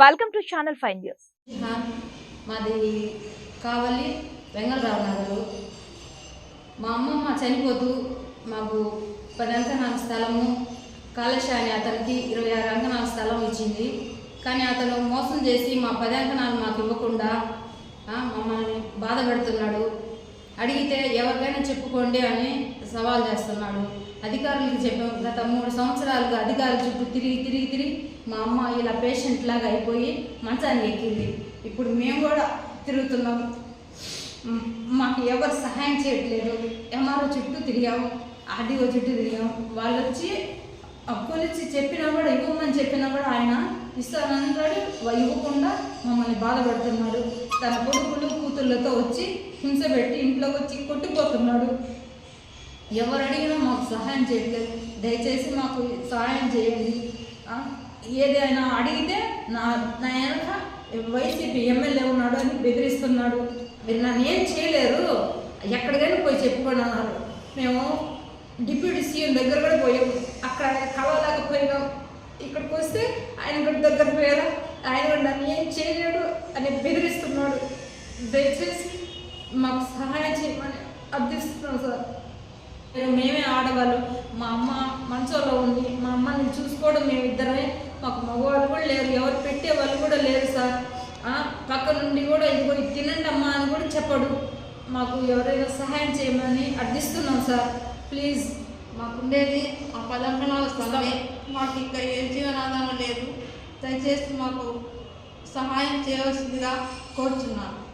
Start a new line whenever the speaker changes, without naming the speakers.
Welcome to channel five news
మాది కావలి వెంగళరావు నగరు మా అమ్మమ్మ చనిపోతూ మాకు పది అంకణాల స్థలము కాళేశాని అతనికి ఇరవై ఆరు అంకణాల స్థలం ఇచ్చింది. కానీ అతను మోసం చేసి మా పది అంకణాలు మాకు ఇవ్వకుండా మమ్మల్ని బాధ పెడుతున్నాడు. అడిగితే ఎవరికైనా చెప్పుకోండి అని సవాల్ చేస్తున్నాడు. అధికారులకు చెప్పాం. గత మూడు సంవత్సరాలుగా అధికారుల చుట్టూ తిరిగి తిరిగి తిరిగి మా అమ్మ ఇలా పేషెంట్ లాగా అయిపోయి మంచాన్ని ఎక్కింది. ఇప్పుడు మేము కూడా తిరుగుతున్నాం. మాకు ఎవరు సహాయం చేయట్లేదు. ఎంఆర్ఓ చుట్టూ తిరిగాము. ఆర్డీఓ చుట్టూ తిరిగాము. వాళ్ళు వచ్చి కొలిచి చెప్పినా కూడా ఇవ్వమని చెప్పినా కూడా ఆయన ఇస్తానన్నాడు ఇవ్వకుండా మమ్మల్ని బాధపడుతున్నాడు తన కొడుకు కూతుళ్ళతో వచ్చి హింస పెట్టి ఇంట్లోకి వచ్చి కొట్టుకుపోతున్నాడు. ఎవరు అడిగినా మాకు సహాయం చేయట్లేదు దయచేసి మాకు సహాయం చేయండి. ఏదైనా అడిగితే నా నా వెనక వైసీపీ ఎమ్మెల్యే ఉన్నాడు అని బెదిరిస్తున్నాడు. మీరు నన్ను ఏం చేయలేరు. ఎక్కడికైనా పోయి చెప్పుకోండి అన్నారు. మేము డిప్యూటీ సీఎం దగ్గర కూడా పోయాం. అక్కడ కలవలేకపోయినాం ఇక్కడికి వస్తే ఆయన కూడా దగ్గర పోయారు? ఆయన కూడా నన్ను ఏం చేయలేడు అని బెదిరి దయచేసి మాకు సహాయం చేయమని అర్థిస్తున్నాం సార్. మీరు మేమే ఆడవాళ్ళు. మా అమ్మ మంచంలో ఉంది. మా అమ్మని చూసుకోవడం మేమిద్దరమే. మాకు మగవాళ్ళు కూడా లేరు. ఎవరు పెట్టే వాళ్ళు కూడా లేరు సార్. ఆ, పక్క నుండి కూడా ఇదిగో ఇది తినండి అమ్మా అని కూడా చెప్పడు. మాకు ఎవరైనా సహాయం చేయమని అర్థిస్తున్నాం సార్. ప్లీజ్.
మాకుండేది ఆ పదంకణాల స్థలమే మాకు ఇంకా ఏ జీవనాధారం లేదు. దయచేసి మాకు సహాయం చేయవలసిందిగా కోరుచున్నాను.